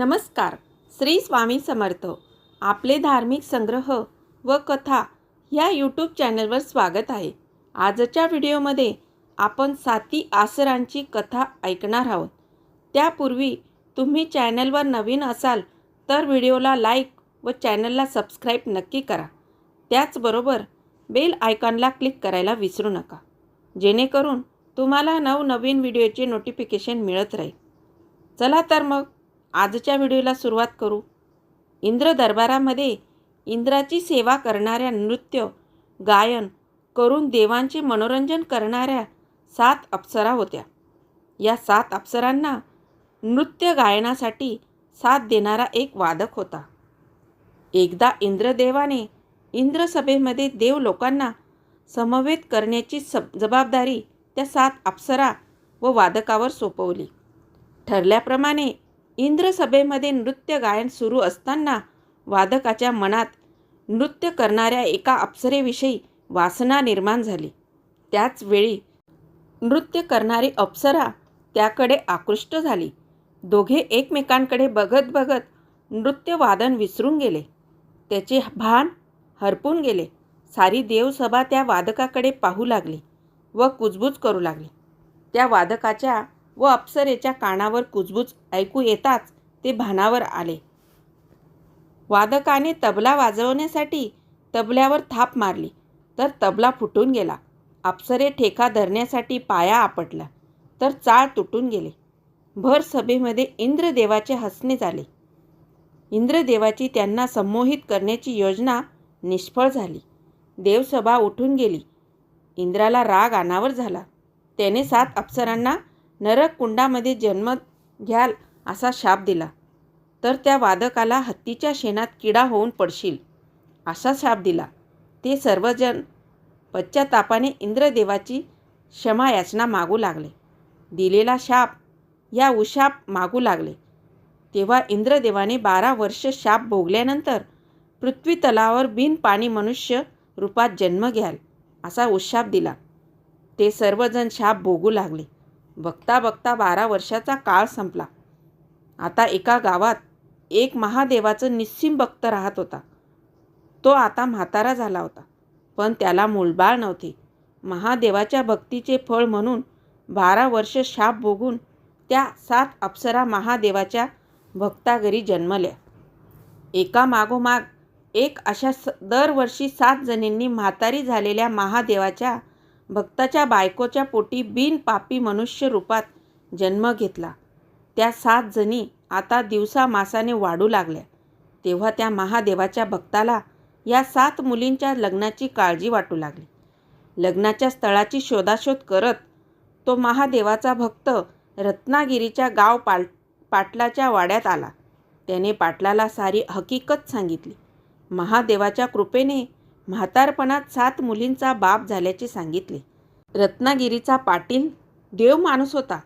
नमस्कार. श्री स्वामी समर्थ. आपले धार्मिक संग्रह व कथा ह्या यूट्यूब चॅनलवर स्वागत आहे. आजच्या व्हिडिओमध्ये आपण साती आसरांची कथा ऐकणार आहोत. त्यापूर्वी तुम्ही चॅनलवर नवीन असाल तर व्हिडिओला लाईक व चॅनलला सबस्क्राईब नक्की करा. त्याचबरोबर बेल आयकॉनला क्लिक करायला विसरू नका. जेणेकरून तुम्हाला नवनवीन व्हिडिओचे नोटिफिकेशन मिळत राहील. चला तर मग आजच्या व्हिडिओला सुरुवात करू. इंद्र दरबारामध्ये इंद्राची सेवा करणाऱ्या नृत्य गायन करून देवांचे मनोरंजन करणाऱ्या सात अप्सरा होत्या. या सात अप्सरांना नृत्य गायनासाठी साथ देणारा एक वादक होता. एकदा इंद्रदेवाने इंद्रसभेमध्ये देव लोकांना समवेत करण्याची सब जबाबदारी त्या सात अप्सरा व वादकावर सोपवली. ठरल्याप्रमाणे इंद्रसभेमध्ये नृत्य गायन सुरू असताना वादकाच्या मनात नृत्य करणाऱ्या एका अप्सरेविषयी वासना निर्माण झाली. त्याचवेळी नृत्य करणारी अप्सरा त्याकडे आकृष्ट झाली. दोघे एकमेकांकडे बघत बघत नृत्यवादन विसरून गेले. त्याचे भान हरपून गेले. सारी देवसभा त्या वादकाकडे पाहू लागली व कुजबूज करू लागली. त्या वादकाच्या व अप्सरेच्या कानावर कुजबूज ऐकू येताच ते भानावर आले. वादकाने तबला वाजवण्यासाठी तबल्यावर थाप मारली तर तबला फुटून गेला. अप्सरे ठेका धरण्यासाठी पाया आपटला तर चाळ तुटून गेले. भर सभेमध्ये इंद्रदेवाचे हसणे झाले. इंद्रदेवाची त्यांना संमोहित करण्याची योजना निष्फळ झाली. देवसभा उठून गेली. इंद्राला राग अनावर झाला. त्याने सात अप्सरांना नरक कुंडामध्ये जन्म घ्याल असा शाप दिला. तर त्या वादकाला हत्तीच्या शेणात किडा होऊन पडशील असा शाप दिला. ते सर्वजण पश्चातापाने इंद्रदेवाची क्षमायाचना मागू लागले. दिलेला शाप या उशाप मागू लागले. तेव्हा इंद्रदेवाने बारा वर्ष शाप भोगल्यानंतर पृथ्वीतलावर बिनपाणी बिन पाणी मनुष्य रूपात जन्म घ्याल असा उशाप दिला. ते सर्वजण शाप भोगू लागले. बघता बघता बारा वर्षाचा काळ संपला. आता एका गावात एक महादेवाचं निस्सिम भक्त राहत होता. तो आता म्हातारा झाला होता पण त्याला मूलबाळ नव्हते. महादेवाच्या भक्तीचे फळ म्हणून बारा वर्ष शाप भोगून त्या सात अप्सरा महादेवाच्या भक्ताघरी जन्मल्या. एका मागोमाग एक अशा स दरवर्षी सात जणींनी म्हातारी झालेल्या महादेवाच्या भक्ताच्या बायकोच्या पोटी बिन पापी मनुष्य रूपात जन्म घेतला. त्या सात जणी आता दिवसा मासाने वाढू लागल्या. तेव्हा त्या महादेवाच्या भक्ताला या सात मुलींच्या लग्नाची काळजी वाटू लागली. लग्नाच्या स्थळाची शोधाशोध करत तो महादेवाचा भक्त रत्नागिरीच्या गाव पाल पाटलाच्या वाड्यात आला. त्याने पाटलाला सारी हकीकत सांगितली. महादेवाच्या कृपेने म्हातारपणात सात मुलींचा बाप झाल्याचे सांगितले. रत्नागिरीचा पाटील देव माणूस होता.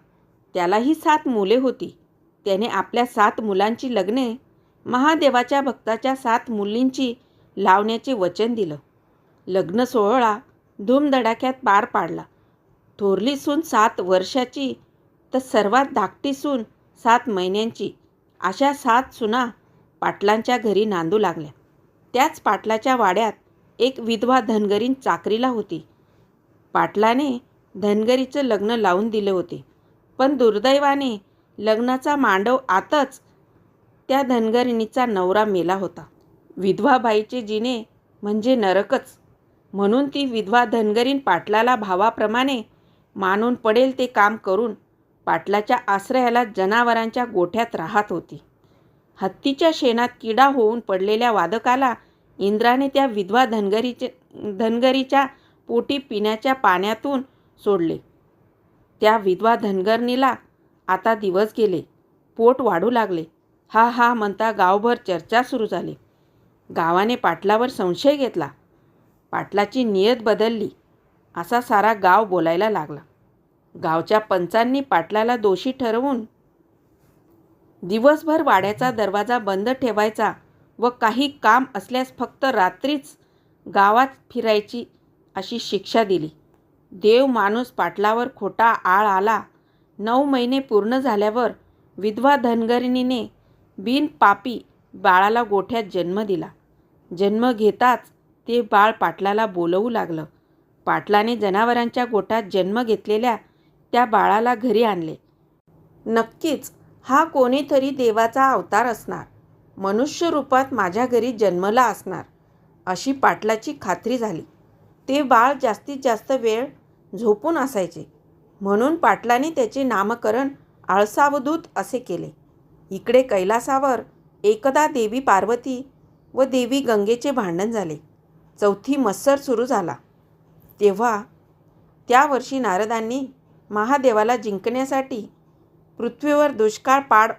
त्यालाही सात मुले होती. त्याने आपल्या सात मुलांची लग्ने महादेवाच्या भक्ताच्या सात मुलींची लावण्याचे वचन दिलं. लग्न सोहळा धूमधडाक्यात पार पाडला. थोरली सून सात वर्षाची तर सर्वात धाकटी सून सात महिन्यांची अशा सात सुना पाटलांच्या घरी नांदू लागल्या. त्याच पाटलाच्या वाड्यात एक विधवा धनगरीन चाकरीला होती. पाटलाने धनगरीचं लग्न लावून दिले होते. पण दुर्दैवाने लग्नाचा मांडव आतच त्या धनगरिणीचा नवरा मेला होता. विधवाबाईचे जिने म्हणजे नरकच. म्हणून ती विधवा धनगरीन पाटलाला भावाप्रमाणे मानून पडेल ते काम करून पाटलाच्या आश्रयाला जनावरांच्या गोठ्यात राहत होती. हत्तीच्या शेणात किडा होऊन पडलेल्या वादकाला इंद्राने त्या विधवा धनगरीचे धनगरीच्या पोटी पिण्याच्या पाण्यातून सोडले. त्या विधवा धनगरणीला आता दिवस गेले. पोट वाढू लागले. हा हा म्हणता गावभर चर्चा सुरू झाली. गावाने पाटलावर संशय घेतला. पाटलाची नियत बदलली. असा सारा गाव बोलायला लागला. गावच्या पंचांनी पाटलाला दोषी ठरवून दिवसभर वाड्याचा दरवाजा बंद ठेवायचा व काही काम असल्यास फक्त रात्रीच गावात फिरायची अशी शिक्षा दिली. देव माणूस पाटलावर खोटा आळ आला. नऊ महिने पूर्ण झाल्यावर विधवा धनगरिणीने बिन पापी बाळाला गोठ्यात जन्म दिला. जन्म घेताच ते बाळ पाटलाला बोलवू लागलं. पाटलाने जनावरांच्या गोठ्यात जन्म घेतलेल्या त्या बाळाला घरी आणले. नक्कीच हा कोणीतरी देवाचा अवतार असणार. मनुष्य रूपात माझ्या घरी जन्मला असणार अशी पाटलाची खात्री झाली. ते बाळ जास्तीत जास्त वेळ झोपून असायचे. म्हणून पाटलाने त्याचे नामकरण आळसावधूत असे केले. इकडे कैलासावर एकदा देवी पार्वती व देवी गंगेचे भांडण झाले. चौथी मत्सर सुरू झाला. तेव्हा त्या वर्षी नारदांनी महादेवाला जिंकण्यासाठी पृथ्वीवर दुष्काळ पाड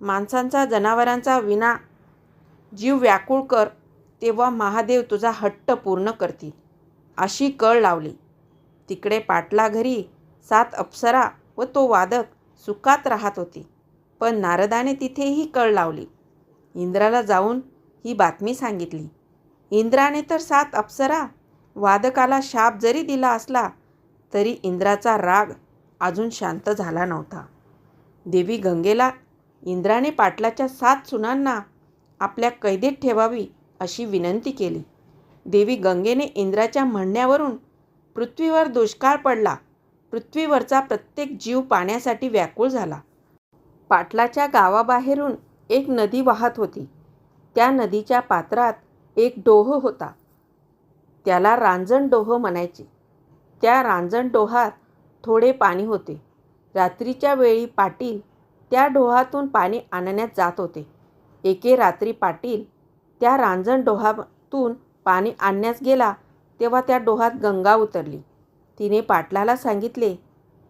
माणसांचा जनावरांचा विना जीव व्याकुळ कर तेव्हा महादेव तुझा हट्ट पूर्ण करतील. अशी कळ लावली. तिकडे पाटला घरी सात अप्सरा व तो वादक सुखात राहत होती. पण नारदाने तिथेही कळ लावली. इंद्राला जाऊन ही बातमी सांगितली. इंद्राने तर सात अप्सरा वादकाला शाप जरी दिला असला तरी इंद्राचा राग अजून शांत झाला नव्हता. देवी गंगेला इंद्राने पाटलाच्या सात सुनांना आपल्या कैदेत ठेवावी अशी विनंती केली. देवी गंगेने इंद्राच्या म्हणण्यावरून पृथ्वीवर दुष्काळ पडला. पृथ्वीवरचा प्रत्येक जीव पाण्यासाठी व्याकुळ झाला. पाटलाच्या गावाबाहेरून एक नदी वाहत होती. त्या नदीच्या पात्रात एक डोह होता. त्याला रांजण डोह म्हणायचे. त्या रांजण डोहात थोडे पाणी होते. रात्रीच्या वेळी पाटील त्या डोहातून पाणी आणण्यात जात होते. एके रात्री पाटील त्या रांजण डोहातून पाणी आणण्यास गेला तेव्हा त्या डोहात गंगा उतरली. तिने पाटलाला सांगितले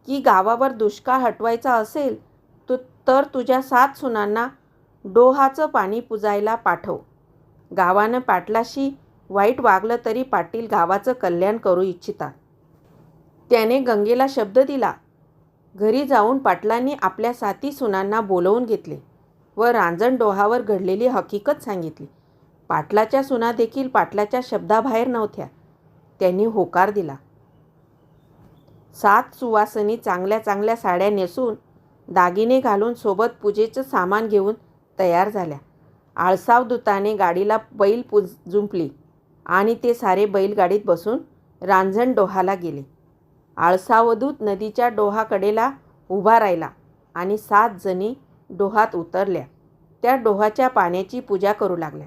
की गावावर दुष्काळ हटवायचा असेल तो तर तुझ्या सात सुनांना डोहाचं पाणी पुजायला पाठव गावानं पाटलाशी वाईट वागलं तरी पाटील गावाचं कल्याण करू इच्छितात. त्याने गंगेला शब्द दिला घरी जाऊन पाटलांनी आपल्या साती सुनांना बोलवून घेतले व रांजण डोहावर घडलेली हकीकत सांगितली. पाटलाच्या सुना देखील पाटलाच्या शब्दाबाहेर नव्हत्या. त्यांनी होकार दिला. सात सुवासनी चांगल्या चांगल्या साड्या नेसून दागिने घालून सोबत पूजेचं सामान घेऊन तयार झाल्या. आळसाव दुताने गाडीला बैल पुज जुंपली आणि ते सारे बैलगाडीत बसून रांजण डोहाला गेले. आळसावधूत नदीच्या डोहाकडेला उभा राहिला आणि सात जणी डोहात उतरल्या. त्या डोहाच्या पाण्याची पूजा करू लागल्या.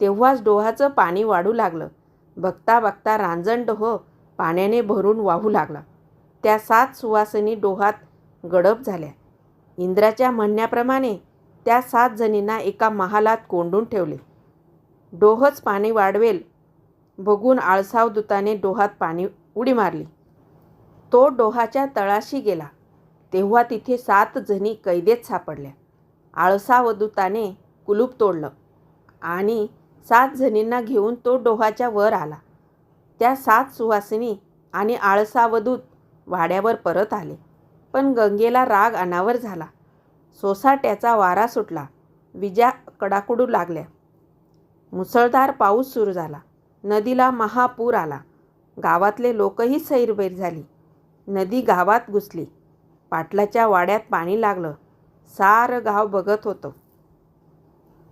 तेव्हाच डोहाचं पाणी वाढू लागलं. बघता बघता रांजण डोह पाण्याने भरून वाहू लागला. त्या सात सुवासनी डोहात गडप झाल्या. इंद्राच्या म्हणण्याप्रमाणे त्या सात जणींना एका महालात कोंडून ठेवले. डोहच पाणी वाढवेल बघून आळसावदूताने डोहात पाणी उडी मारली. तो डोहाच्या तळाशी गेला. तेव्हा तिथे सात जणी कैदेत सापडल्या. आळसावदूताने कुलूप तोडलं आणि सात जणींना घेऊन तो डोहाच्या वर आला. त्या सात सुवासिनी आणि आळसावदूत वाड्यावर परत आले. पण गंगेला राग अनावर झाला. सोसाट्याचा वारा सुटला. विजा कडाकडू लागल्या. मुसळधार पाऊस सुरू झाला. नदीला महापूर आला. गावातले लोकही सैरबैर झाली. नदी गावात घुसली. पाटलाच्या वाड्यात पाणी लागलं. सारं गाव बघत होतं.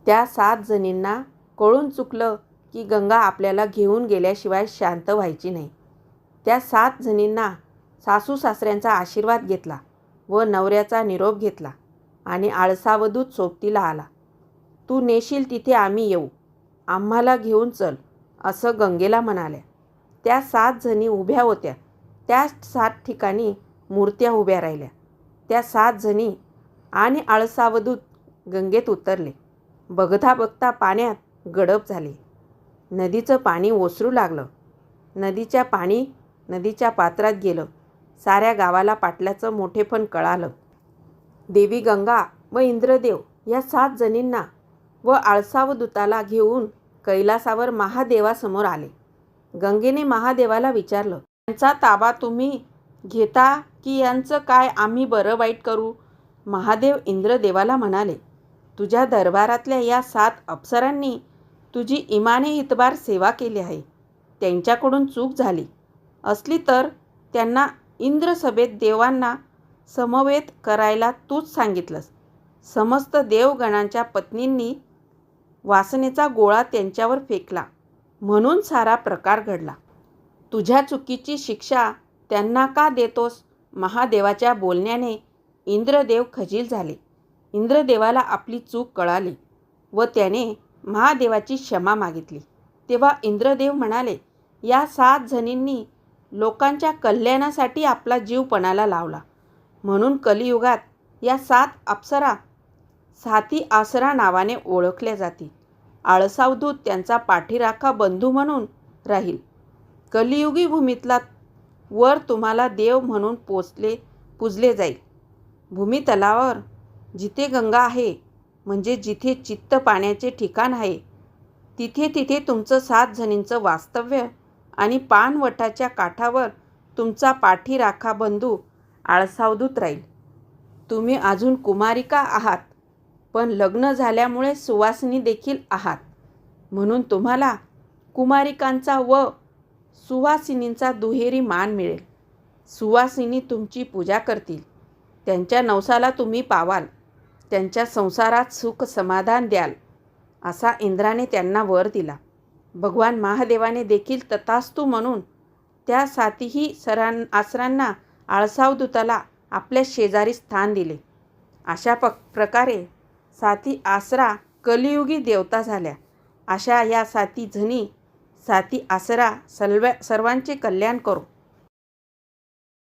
त्या सात जणींना कळून चुकलं की गंगा आपल्याला घेऊन गेल्याशिवाय शांत व्हायची नाही. त्या सात जणींना सासू सासऱ्यांचा आशीर्वाद घेतला व नवऱ्याचा निरोप घेतला आणि आळसावधूत सोबतीला आला. तू नेशील तिथे आम्ही येऊ. आम्हाला घेऊन चल असं गंगेला म्हणाल्या. त्या सात जणी उभ्या होत्या. त्या सात ठिकाणी मूर्त्या उभ्या राहिल्या. त्या सात जणी आणि आळसावधूत गंगेत उतरले. बघता बघता पाण्यात गडप झाले. नदीचं पाणी ओसरू लागलं. नदीच्या पाणी नदीच्या पात्रात गेलं. साऱ्या गावाला पाटल्याचं मोठेपण कळालं. देवी गंगा व इंद्रदेव या सात जणींना व आळसावदूताला घेऊन कैलासावर महादेवासमोर आले. गंगेने महादेवाला विचारलं यांचा ताबा तुम्ही घेता की यांचं काय आम्ही बरं वाईट करू? महादेव इंद्रदेवाला म्हणाले तुझ्या दरबारातल्या या सात अप्सरांनी तुझी इमाने इतबार सेवा केली आहे. त्यांच्याकडून चूक झाली. असली तर त्यांना इंद्रसभेत देवांना समवेत करायला तूच सांगितलंस. समस्त देवगणांच्या पत्नींनी वासनेचा गोळा त्यांच्यावर फेकला. म्हणून सारा प्रकार घडला. तुझ्या चुकीची शिक्षा त्यांना का देतोस? महादेवाच्या बोलण्याने इंद्रदेव खजील झाले. इंद्रदेवाला आपली चूक कळाली व त्याने महादेवाची क्षमा मागितली. तेव्हा इंद्रदेव म्हणाले या सात जणींनी लोकांच्या कल्याणासाठी आपला जीव पणाला लावला. म्हणून कलियुगात या सात अप्सरा साती आसरा नावाने ओळखल्या जातील आळसावधूत त्यांचा पाठीराखा बंधू म्हणून राहील. कलियुगी भूमीतला वर तुम्हाला देव म्हणून पोचले पूजले जाईल. भूमितलावर जिथे गंगा आहे म्हणजे जिथे चित्त पाण्याचे ठिकाण आहे तिथे तिथे तुमचं सात जणींचं वास्तव्य आणि पानवटाच्या काठावर तुमचा पाठी राखा बंधू आळसावधूत राहील. तुम्ही अजून कुमारिका आहात पण लग्न झाल्यामुळे सुवासिनी देखील आहात. म्हणून तुम्हाला कुमारिकांचा व सुवासिनींचा दुहेरी मान मिळेल. सुवासिनी तुमची पूजा करतील. त्यांच्या नवसाला तुम्ही पावाल. त्यांच्या संसारात सुख समाधान द्याल असा इंद्राने त्यांना वर दिला. भगवान महादेवाने देखील तथास्तू म्हणून त्या सातीही सरां आसरांना आळसावदूताला आपल्या शेजारी स्थान दिले. अशा प प्रकारे साती आसरा कलियुगी देवता झाल्या. अशा या साती जणी साती आसरा सर्व सर्वांचे कल्याण करो.